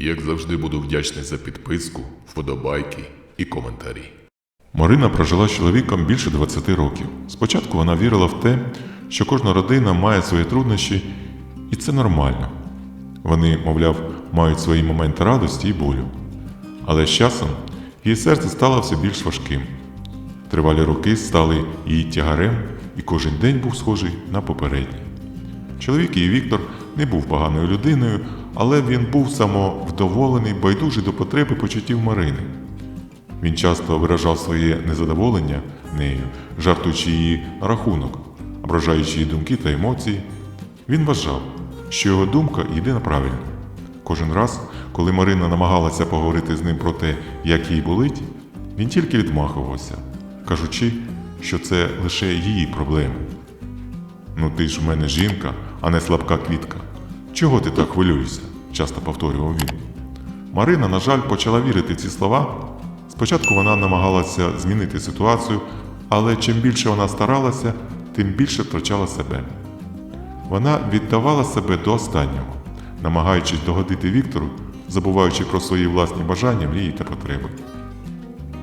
Як завжди буду вдячний за підписку, вподобайки і коментарі. Марина прожила з чоловіком більше 20 років. Спочатку вона вірила в те, що кожна родина має свої труднощі, і це нормально. Вони, мовляв, мають свої моменти радості і болю. Але з часом її серце стало все більш важким. Тривалі роки стали її тягарем, і кожен день був схожий на попередній. Чоловік її Віктор не був поганою людиною, але він був самовдоволений, байдужий до потреби почуттів Марини. Він часто виражав своє незадоволення нею, жартуючи її на рахунок, ображаючи її думки та емоції. Він вважав, що його думка єдина правильна. Кожен раз, коли Марина намагалася поговорити з ним про те, як їй болить, він тільки відмахувався, кажучи, що це лише її проблеми. Ну ти ж в мене жінка, а не слабка квітка. Чого ти так хвилюєшся? часто повторював він. Марина, на жаль, почала вірити ці слова. Спочатку вона намагалася змінити ситуацію, але чим більше вона старалася, тим більше втрачала себе. Вона віддавала себе до останнього, намагаючись догодити Віктору, забуваючи про свої власні бажання, мрії та потреби.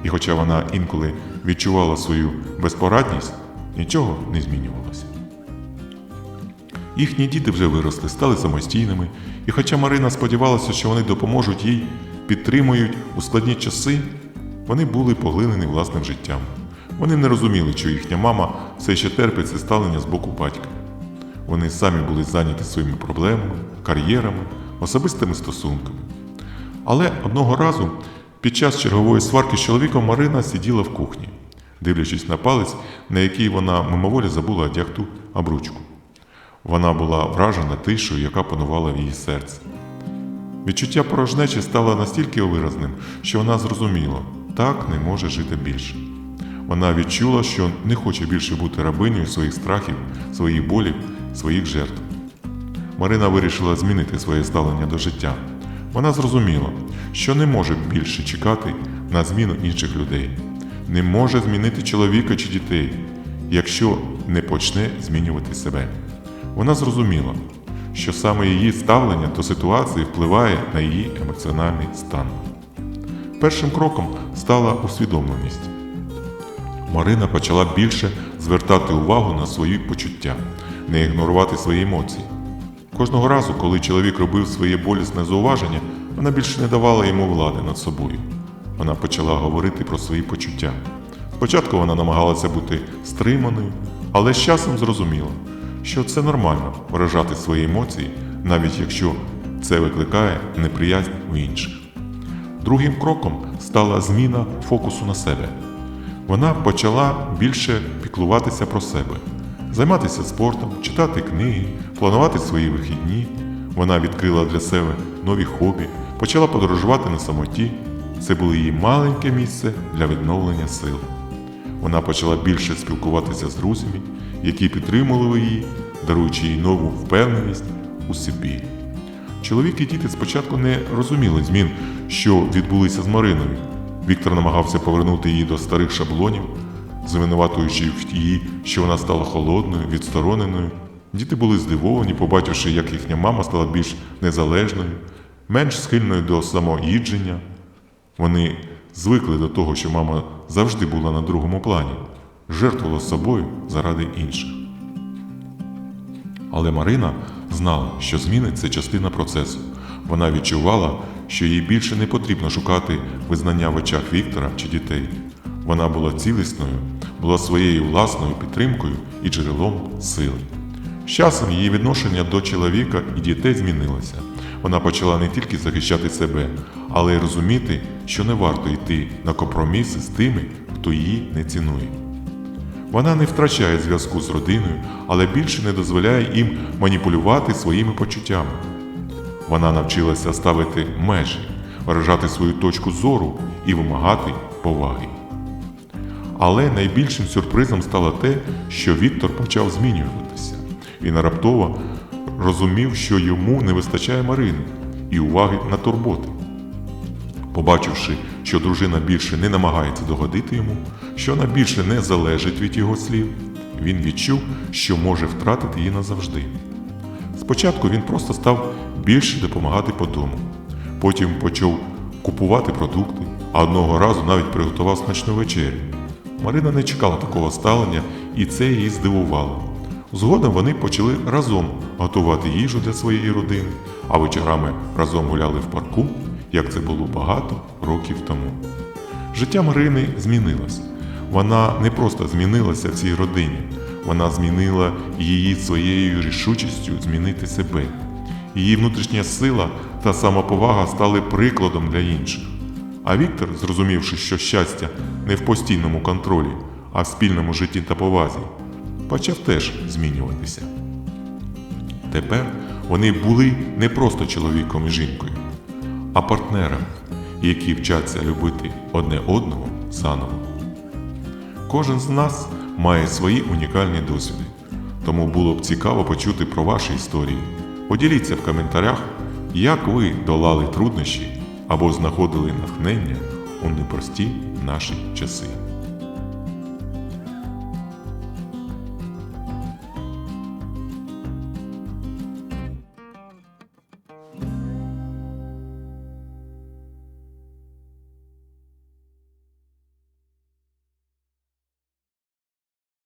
І хоча вона інколи відчувала свою безпорадність, нічого не змінювалося. Їхні діти вже виросли, стали самостійними, і хоча Марина сподівалася, що вони допоможуть їй, підтримують у складні часи, вони були поглинені власним життям. Вони не розуміли, що їхня мама все ще терпить це ставлення з боку батька. Вони самі були зайняті своїми проблемами, кар'єрами, особистими стосунками. Але одного разу, під час чергової сварки з чоловіком Марина сиділа в кухні, дивлячись на палець, на який вона мимоволі забула одягту обручку. Вона була вражена тишою, яка панувала в її серці. Відчуття порожнечі стало настільки виразним, що вона зрозуміла, так не може жити більше. Вона відчула, що не хоче більше бути рабинею своїх страхів, своїх болів, своїх жертв. Марина вирішила змінити своє ставлення до життя. Вона зрозуміла, що не може більше чекати на зміну інших людей, не може змінити чоловіка чи дітей, якщо не почне змінювати себе. Вона зрозуміла, що саме її ставлення до ситуації впливає на її емоціональний стан. Першим кроком стала усвідомленість. Марина почала більше звертати увагу на свої почуття, не ігнорувати свої емоції. Кожного разу, коли чоловік робив своє болісне зауваження, вона більше не давала йому влади над собою. Вона почала говорити про свої почуття. Спочатку вона намагалася бути стриманою, але з часом зрозуміла, що це нормально виражати свої емоції, навіть якщо це викликає неприязнь у інших. Другим кроком стала зміна фокусу на себе. Вона почала більше піклуватися про себе, займатися спортом, читати книги, планувати свої вихідні. Вона відкрила для себе нові хобі, почала подорожувати на самоті. Це було її маленьке місце для відновлення сил. Вона почала більше спілкуватися з друзями, які підтримували її, даруючи їй нову впевненість у собі. Чоловік і діти спочатку не розуміли змін, що відбулися з Мариною. Віктор намагався повернути її до старих шаблонів, звинуватуючи її, що вона стала холодною, відстороненою. Діти були здивовані, побачивши, як їхня мама стала більш незалежною, менш схильною до самоїдження. Вони звикли до того, що мама завжди була на другому плані, жертвувала собою заради інших. Але Марина знала, що зміни це частина процесу. Вона відчувала, що їй більше не потрібно шукати визнання в очах Віктора чи дітей. Вона була цілісною, була своєю власною підтримкою і джерелом сили. З часом її відношення до чоловіка і дітей змінилося. Вона почала не тільки захищати себе, але й розуміти, що не варто йти на компроміси з тими, хто її не цінує. Вона не втрачає зв'язку з родиною, але більше не дозволяє їм маніпулювати своїми почуттями. Вона навчилася ставити межі, виражати свою точку зору і вимагати поваги. Але найбільшим сюрпризом стало те, що Віктор почав змінюватися. Він раптово розумів, що йому не вистачає Марини і уваги на турботи. Побачивши, що дружина більше не намагається догодити йому, що вона більше не залежить від його слів, він відчув, що може втратити її назавжди. Спочатку він просто став більше допомагати по дому. Потім почав купувати продукти, а одного разу навіть приготував смачну вечерю. Марина не чекала такого ставлення, і це її здивувало. Згодом вони почали разом готувати їжу для своєї родини, а вечорами разом гуляли в парку, як це було багато років тому. Життя Марини змінилось. Вона не просто змінилася в цій родині, вона змінила її своєю рішучістю змінити себе. Її внутрішня сила та самоповага стали прикладом для інших. А Віктор, зрозумівши, що щастя не в постійному контролі, а в спільному житті та повазі, почав теж змінюватися. Тепер вони були не просто чоловіком і жінкою, а партнерами, які вчаться любити одне одного заново. Кожен з нас має свої унікальні досвіди, тому було б цікаво почути про ваші історії. Поділіться в коментарях, як ви долали труднощі або знаходили натхнення у непрості наші часи.